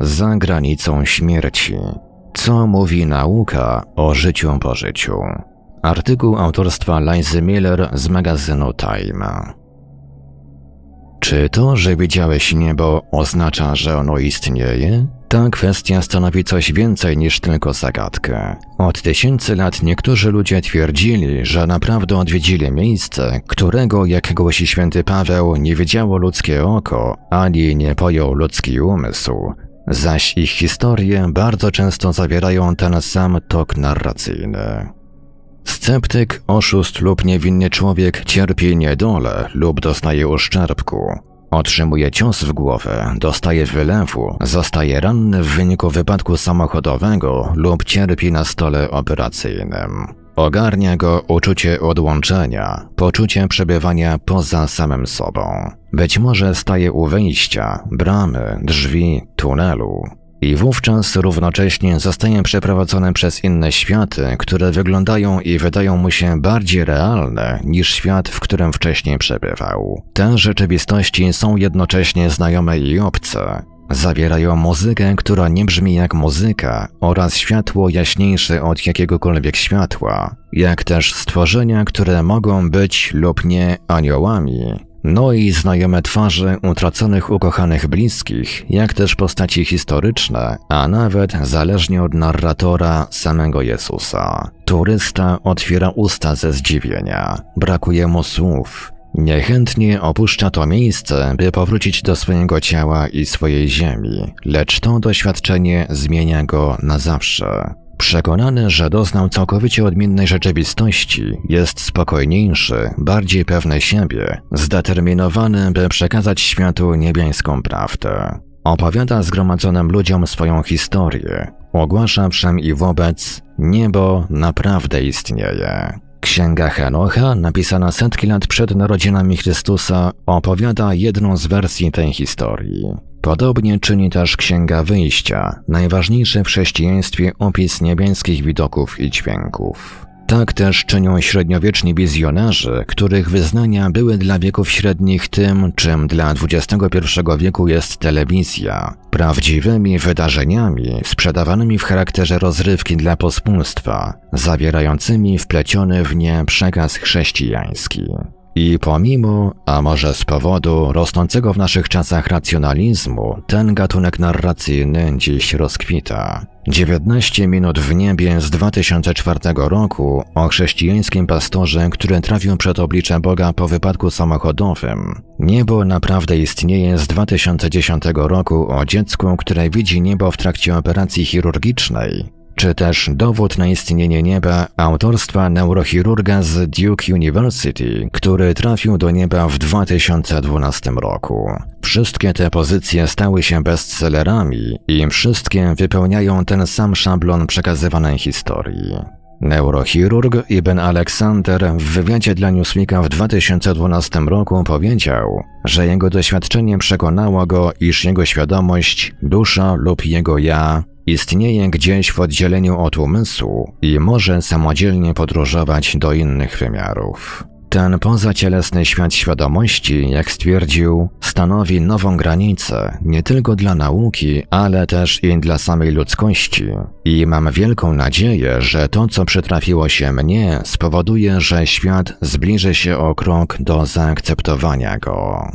za granicą śmierci. Co mówi nauka o życiu po życiu? Artykuł autorstwa Lizy Miller z magazynu Time. Czy to, że widziałeś niebo, oznacza, że ono istnieje? Ta kwestia stanowi coś więcej niż tylko zagadkę. Od tysięcy lat niektórzy ludzie twierdzili, że naprawdę odwiedzili miejsce, którego, jak głosi święty Paweł, nie widziało ludzkie oko, ani nie pojął ludzki umysł. Zaś ich historie bardzo często zawierają ten sam tok narracyjny. Sceptyk, oszust lub niewinny człowiek cierpi niedolę lub dostaje uszczerbku. Otrzymuje cios w głowę, dostaje wylewu, zostaje ranny w wyniku wypadku samochodowego lub cierpi na stole operacyjnym. Ogarnia go uczucie odłączenia, poczucie przebywania poza samym sobą. Być może staje u wejścia, bramy, drzwi, tunelu. I wówczas równocześnie zostaje przeprowadzony przez inne światy, które wyglądają i wydają mu się bardziej realne niż świat, w którym wcześniej przebywał. Te rzeczywistości są jednocześnie znajome i obce. Zawierają muzykę, która nie brzmi jak muzyka, oraz światło jaśniejsze od jakiegokolwiek światła, jak też stworzenia, które mogą być lub nie aniołami, no i znajome twarze utraconych ukochanych bliskich, jak też postaci historyczne, a nawet zależnie od narratora samego Jezusa. Turysta otwiera usta ze zdziwienia, brakuje mu słów. Niechętnie opuszcza to miejsce, by powrócić do swojego ciała i swojej ziemi, lecz to doświadczenie zmienia go na zawsze. Przekonany, że doznał całkowicie odmiennej rzeczywistości, jest spokojniejszy, bardziej pewny siebie, zdeterminowany, by przekazać światu niebiańską prawdę. Opowiada zgromadzonym ludziom swoją historię, ogłasza wszem i wobec, niebo naprawdę istnieje. Księga Henocha, napisana setki lat przed narodzinami Chrystusa, opowiada jedną z wersji tej historii. Podobnie czyni też Księga Wyjścia, najważniejszy w chrześcijaństwie opis niebiańskich widoków i dźwięków. Tak też czynią średniowieczni wizjonerzy, których wyznania były dla wieków średnich tym, czym dla XXI wieku jest telewizja, prawdziwymi wydarzeniami sprzedawanymi w charakterze rozrywki dla pospólstwa, zawierającymi wpleciony w nie przekaz chrześcijański. I pomimo, a może z powodu rosnącego w naszych czasach racjonalizmu, ten gatunek narracyjny dziś rozkwita. 19 minut w niebie z 2004 roku o chrześcijańskim pastorze, który trafił przed oblicze Boga po wypadku samochodowym. Niebo naprawdę istnieje z 2010 roku o dziecku, które widzi niebo w trakcie operacji chirurgicznej czy też dowód na istnienie nieba autorstwa neurochirurga z Duke University, który trafił do nieba w 2012 roku. Wszystkie te pozycje stały się bestsellerami i wszystkie wypełniają ten sam szablon przekazywanej historii. Neurochirurg Ibn Alexander w wywiadzie dla Newsweeka w 2012 roku powiedział, że jego doświadczenie przekonało go, iż jego świadomość, dusza lub jego ja Istnieje gdzieś w oddzieleniu od umysłu i może samodzielnie podróżować do innych wymiarów. Ten pozacielesny świat świadomości, jak stwierdził, stanowi nową granicę nie tylko dla nauki, ale też i dla samej ludzkości. I mam wielką nadzieję, że to, co przytrafiło się mnie, spowoduje, że świat zbliży się o krok do zaakceptowania go.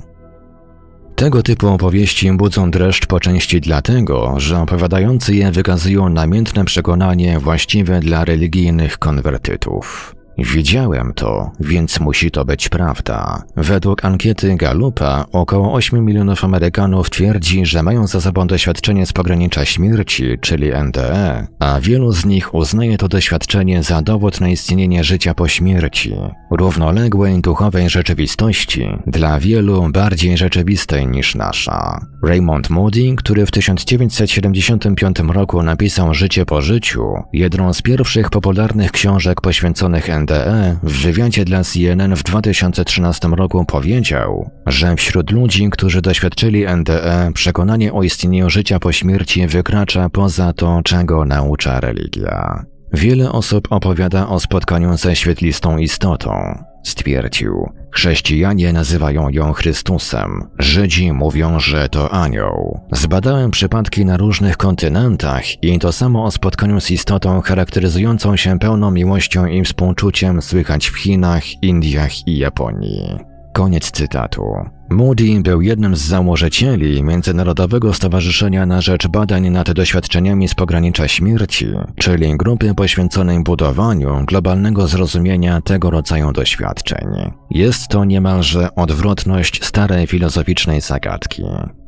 Tego typu opowieści budzą dreszcz po części dlatego, że opowiadający je wykazują namiętne przekonanie właściwe dla religijnych konwertytów. Widziałem to, więc musi to być prawda. Według ankiety Galupa około 8 milionów Amerykanów twierdzi, że mają za sobą doświadczenie z pogranicza śmierci, czyli NDE, a wielu z nich uznaje to doświadczenie za dowód na istnienie życia po śmierci, równoległej duchowej rzeczywistości, dla wielu bardziej rzeczywistej niż nasza. Raymond Moody, który w 1975 roku napisał Życie po życiu, jedną z pierwszych popularnych książek poświęconych NDE, NDE w wywiadzie dla CNN w 2013 roku powiedział, że wśród ludzi, którzy doświadczyli NDE, przekonanie o istnieniu życia po śmierci wykracza poza to, czego naucza religia. Wiele osób opowiada o spotkaniu ze świetlistą istotą. Stwierdził, chrześcijanie nazywają ją Chrystusem, Żydzi mówią, że to anioł. Zbadałem przypadki na różnych kontynentach i to samo o spotkaniu z istotą charakteryzującą się pełną miłością i współczuciem słychać w Chinach, Indiach i Japonii. Koniec cytatu. Moody był jednym z założycieli Międzynarodowego Stowarzyszenia na Rzecz Badań nad Doświadczeniami z Pogranicza Śmierci, czyli grupy poświęconej budowaniu globalnego zrozumienia tego rodzaju doświadczeń. Jest to niemalże odwrotność starej filozoficznej zagadki.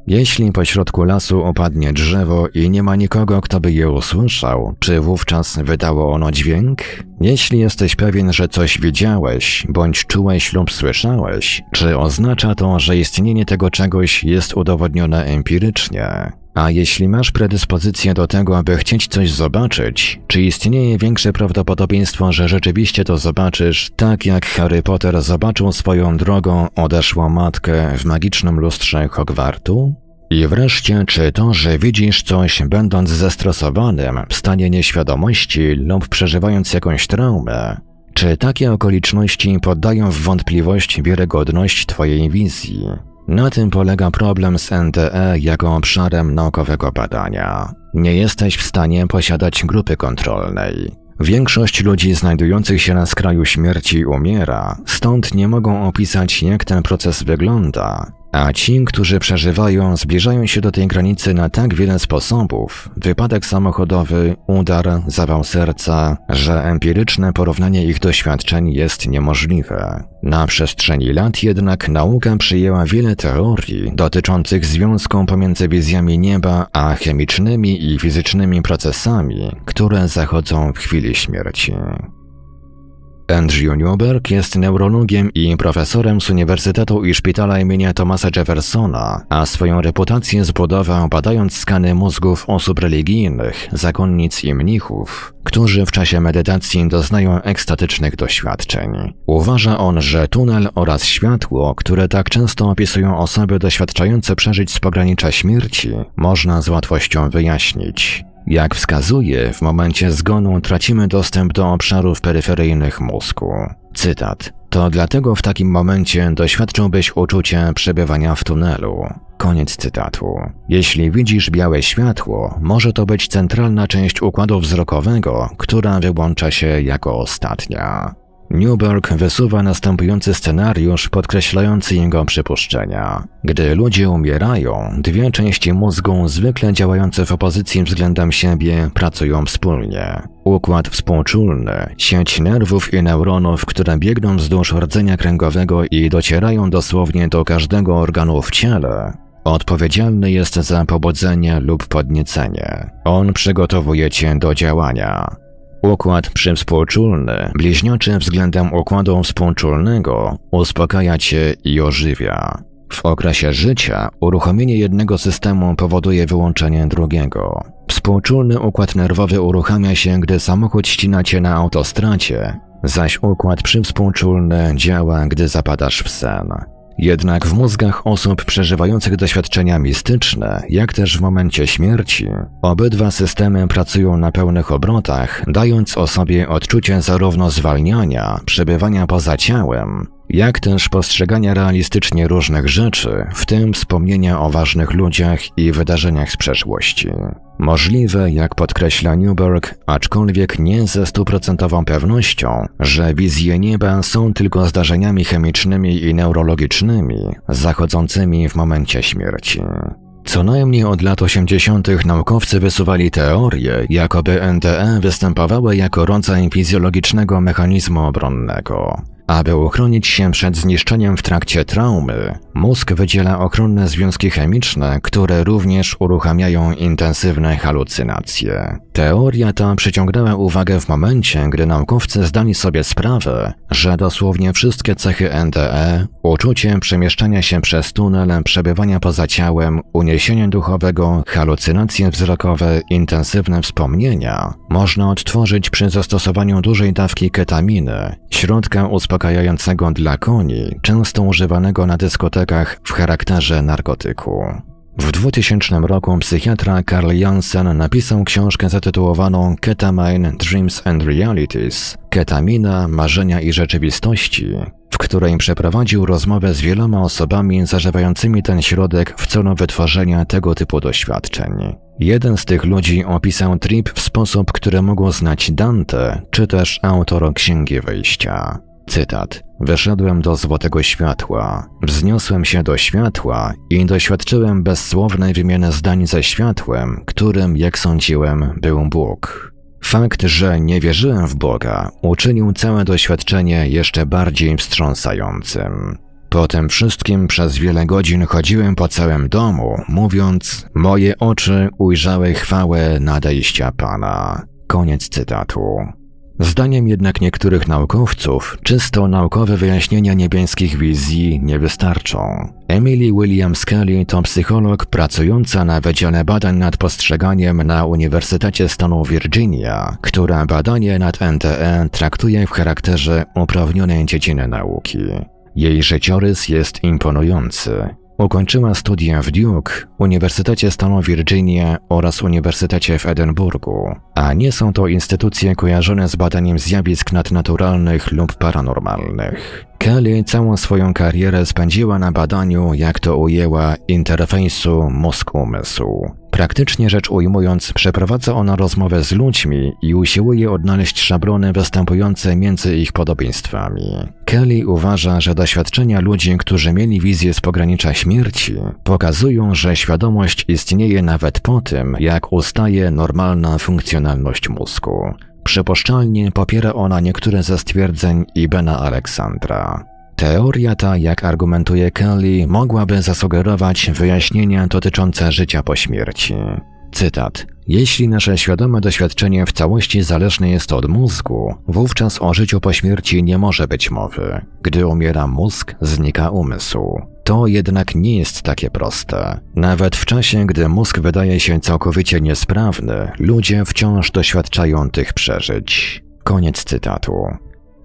Jeśli pośrodku lasu opadnie drzewo i nie ma nikogo, kto by je usłyszał, czy wówczas wydało ono dźwięk? Jeśli jesteś pewien, że coś widziałeś, bądź czułeś lub słyszałeś, czy oznacza to, że istnienie tego czegoś jest udowodnione empirycznie? A jeśli masz predyspozycję do tego, aby chcieć coś zobaczyć, czy istnieje większe prawdopodobieństwo, że rzeczywiście to zobaczysz, tak jak Harry Potter zobaczył swoją drogą odeszłą matkę w magicznym lustrze Hogwartu? I wreszcie, czy to, że widzisz coś, będąc zestresowanym, w stanie nieświadomości lub przeżywając jakąś traumę, czy takie okoliczności poddają w wątpliwość wiarygodność Twojej wizji? Na tym polega problem z NDE jako obszarem naukowego badania. Nie jesteś w stanie posiadać grupy kontrolnej. Większość ludzi znajdujących się na skraju śmierci umiera, stąd nie mogą opisać, jak ten proces wygląda, a ci, którzy przeżywają, zbliżają się do tej granicy na tak wiele sposobów wypadek samochodowy, udar, zawał serca że empiryczne porównanie ich doświadczeń jest niemożliwe. Na przestrzeni lat jednak nauka przyjęła wiele teorii dotyczących związku pomiędzy wizjami nieba a chemicznymi i fizycznymi procesami, które zachodzą w chwili śmierci. Andrew Newberg jest neurologiem i profesorem z Uniwersytetu i Szpitala imienia Thomasa Jeffersona, a swoją reputację zbudował badając skany mózgów osób religijnych, zakonnic i mnichów, którzy w czasie medytacji doznają ekstatycznych doświadczeń. Uważa on, że tunel oraz światło, które tak często opisują osoby doświadczające przeżyć z pogranicza śmierci, można z łatwością wyjaśnić. Jak wskazuje, w momencie zgonu tracimy dostęp do obszarów peryferyjnych mózgu. Cytat. To dlatego w takim momencie doświadczyłbyś uczucia przebywania w tunelu. Koniec cytatu. Jeśli widzisz białe światło, może to być centralna część układu wzrokowego, która wyłącza się jako ostatnia. Newberg wysuwa następujący scenariusz podkreślający jego przypuszczenia. Gdy ludzie umierają, dwie części mózgu, zwykle działające w opozycji względem siebie, pracują wspólnie. Układ współczulny, sieć nerwów i neuronów, które biegną wzdłuż rdzenia kręgowego i docierają dosłownie do każdego organu w ciele, Odpowiedzialny jest za pobudzenie lub podniecenie. On przygotowuje cię do działania. Układ przywspółczulny, bliźniaczy względem układu współczulnego, uspokaja cię i ożywia. W okresie życia uruchomienie jednego systemu powoduje wyłączenie drugiego. Współczulny układ nerwowy uruchamia się, gdy samochód ścina cię na autostracie, zaś układ przywspółczulny działa, gdy zapadasz w sen. Jednak w mózgach osób przeżywających doświadczenia mistyczne, jak też w momencie śmierci, obydwa systemy pracują na pełnych obrotach, dając osobie odczucie zarówno zwalniania, przebywania poza ciałem, jak też postrzegania realistycznie różnych rzeczy, w tym wspomnienia o ważnych ludziach i wydarzeniach z przeszłości. Możliwe, jak podkreśla Newberg, aczkolwiek nie ze stuprocentową pewnością, że wizje nieba są tylko zdarzeniami chemicznymi i neurologicznymi, zachodzącymi w momencie śmierci. Co najmniej od lat 80. naukowcy wysuwali teorię, jakoby NDE występowały jako rodzaj fizjologicznego mechanizmu obronnego. Aby uchronić się przed zniszczeniem w trakcie traumy, mózg wydziela ochronne związki chemiczne, które również uruchamiają intensywne halucynacje. Teoria ta przyciągnęła uwagę w momencie, gdy naukowcy zdali sobie sprawę, że dosłownie wszystkie cechy NDE, uczucie przemieszczania się przez tunel, przebywania poza ciałem, uniesienie duchowego, halucynacje wzrokowe, intensywne wspomnienia, można odtworzyć przy zastosowaniu dużej dawki ketaminy, środka uspokajającego dla koni, często używanego na dyskotekach w charakterze narkotyku. W 2000 roku psychiatra Carl Jansen napisał książkę zatytułowaną Ketamine Dreams and Realities Ketamina, Marzenia i Rzeczywistości, w której przeprowadził rozmowę z wieloma osobami zażywającymi ten środek w celu wytworzenia tego typu doświadczeń. Jeden z tych ludzi opisał trip w sposób, który mógł znać Dante, czy też autor Księgi Wyjścia. Cytat. Wyszedłem do złotego światła, wzniosłem się do światła i doświadczyłem bezsłownej wymiany zdań ze światłem, którym, jak sądziłem, był Bóg. Fakt, że nie wierzyłem w Boga, uczynił całe doświadczenie jeszcze bardziej wstrząsającym. Po tym wszystkim przez wiele godzin chodziłem po całym domu, mówiąc: Moje oczy ujrzały chwałę nadejścia Pana. Koniec cytatu. Zdaniem jednak niektórych naukowców, czysto naukowe wyjaśnienia niebieskich wizji nie wystarczą. Emily Williams Kelly to psycholog pracująca na Wydziale Badań nad Postrzeganiem na Uniwersytecie Stanu Virginia, która badanie nad NTE traktuje w charakterze uprawnionej dziedziny nauki. Jej życiorys jest imponujący. Ukończyła studia w Duke, Uniwersytecie Stanu Virginia oraz Uniwersytecie w Edynburgu, a nie są to instytucje kojarzone z badaniem zjawisk nadnaturalnych lub paranormalnych. Kelly całą swoją karierę spędziła na badaniu, jak to ujęła, interfejsu mózg-umysł. Praktycznie rzecz ujmując, przeprowadza ona rozmowę z ludźmi i usiłuje odnaleźć szablony występujące między ich podobieństwami. Kelly uważa, że doświadczenia ludzi, którzy mieli wizję z pogranicza śmierci, pokazują, że świadomość istnieje nawet po tym, jak ustaje normalna funkcjonalność mózgu. Przypuszczalnie popiera ona niektóre ze stwierdzeń Ibena Aleksandra. Teoria ta, jak argumentuje Kelly, mogłaby zasugerować wyjaśnienia dotyczące życia po śmierci. Cytat. Jeśli nasze świadome doświadczenie w całości zależne jest od mózgu, wówczas o życiu po śmierci nie może być mowy. Gdy umiera mózg, znika umysł. To jednak nie jest takie proste. Nawet w czasie, gdy mózg wydaje się całkowicie niesprawny, ludzie wciąż doświadczają tych przeżyć. Koniec cytatu.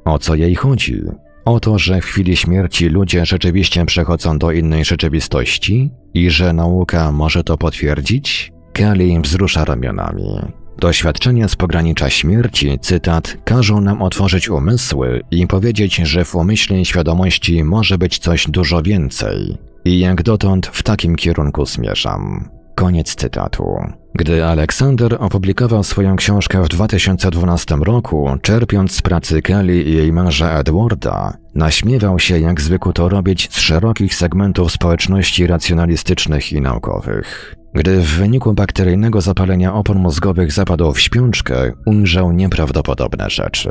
O co jej chodzi? O to, że w chwili śmierci ludzie rzeczywiście przechodzą do innej rzeczywistości i że nauka może to potwierdzić? Kelly wzrusza ramionami. Doświadczenia z pogranicza śmierci, cytat, każą nam otworzyć umysły i powiedzieć, że w umyśle świadomości może być coś dużo więcej. I jak dotąd w takim kierunku zmierzam. Koniec cytatu. Gdy Aleksander opublikował swoją książkę w 2012 roku, czerpiąc z pracy Kelly i jej męża Edwarda, naśmiewał się, jak zwykł to robić z szerokich segmentów społeczności racjonalistycznych i naukowych. Gdy w wyniku bakteryjnego zapalenia opon mózgowych zapadł w śpiączkę, ujrzał nieprawdopodobne rzeczy.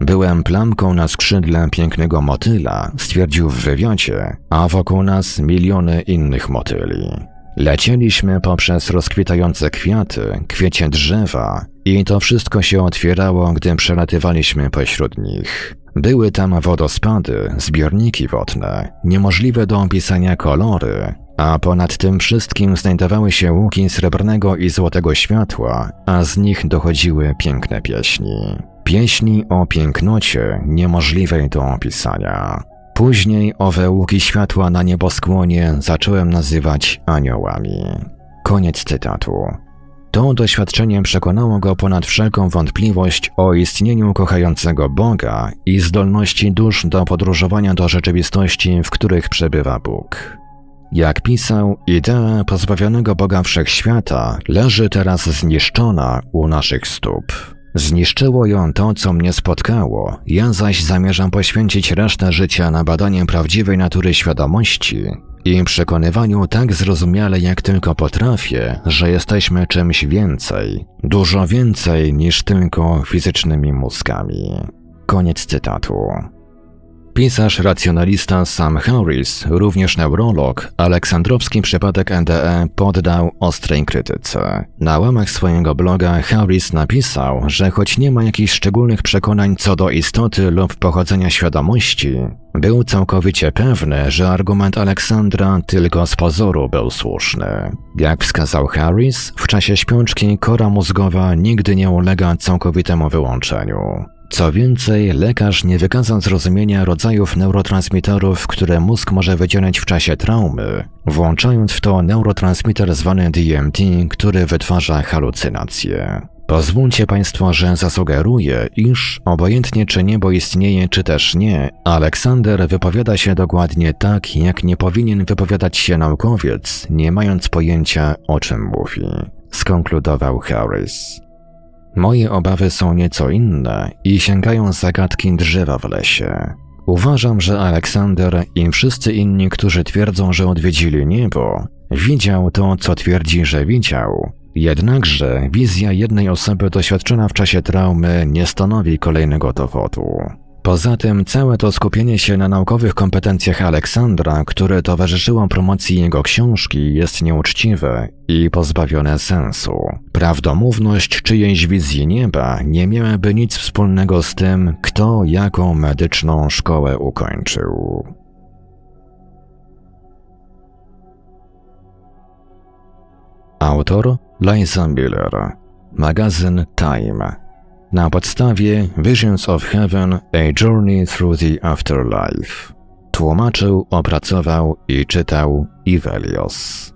Byłem plamką na skrzydle pięknego motyla, stwierdził w wywiadzie, a wokół nas miliony innych motyli. Lecieliśmy poprzez rozkwitające kwiaty, kwiecie drzewa i to wszystko się otwierało, gdy przelatywaliśmy pośród nich. Były tam wodospady, zbiorniki wodne, niemożliwe do opisania kolory, a ponad tym wszystkim znajdowały się łuki srebrnego i złotego światła, a z nich dochodziły piękne pieśni. Pieśni o pięknocie niemożliwej do opisania. Później owe łuki światła na nieboskłonie zacząłem nazywać aniołami. Koniec cytatu. To doświadczenie przekonało go ponad wszelką wątpliwość o istnieniu kochającego Boga i zdolności dusz do podróżowania do rzeczywistości, w których przebywa Bóg. Jak pisał, idea pozbawionego Boga wszechświata leży teraz zniszczona u naszych stóp. Zniszczyło ją to, co mnie spotkało, ja zaś zamierzam poświęcić resztę życia na badanie prawdziwej natury świadomości i przekonywaniu tak zrozumiale jak tylko potrafię, że jesteśmy czymś więcej, dużo więcej niż tylko fizycznymi mózgami. Koniec cytatu. Pisarz racjonalista Sam Harris, również neurolog, aleksandrowski przypadek NDE poddał ostrej krytyce. Na łamach swojego bloga Harris napisał, że choć nie ma jakichś szczególnych przekonań co do istoty lub pochodzenia świadomości, był całkowicie pewny, że argument Aleksandra tylko z pozoru był słuszny. Jak wskazał Harris, w czasie śpiączki kora mózgowa nigdy nie ulega całkowitemu wyłączeniu. Co więcej, lekarz nie wykazał zrozumienia rodzajów neurotransmiterów, które mózg może wydzielać w czasie traumy, włączając w to neurotransmiter zwany DMT, który wytwarza halucynacje. Pozwólcie Państwo, że zasugeruję, iż obojętnie czy niebo istnieje, czy też nie, Aleksander wypowiada się dokładnie tak, jak nie powinien wypowiadać się naukowiec, nie mając pojęcia o czym mówi. Skonkludował Harris. Moje obawy są nieco inne i sięgają zagadki drzewa w lesie. Uważam, że Aleksander i wszyscy inni, którzy twierdzą, że odwiedzili niebo, widział to, co twierdzi, że widział. Jednakże wizja jednej osoby doświadczona w czasie traumy nie stanowi kolejnego dowodu. Poza tym całe to skupienie się na naukowych kompetencjach Aleksandra, które towarzyszyło promocji jego książki, jest nieuczciwe i pozbawione sensu. Prawdomówność czyjejś wizji nieba nie miałaby nic wspólnego z tym, kto jaką medyczną szkołę ukończył. Autor Liza Miller, magazyn Time. Na podstawie Visions of Heaven A Journey Through the Afterlife. Tłumaczył, opracował i czytał Ivelios.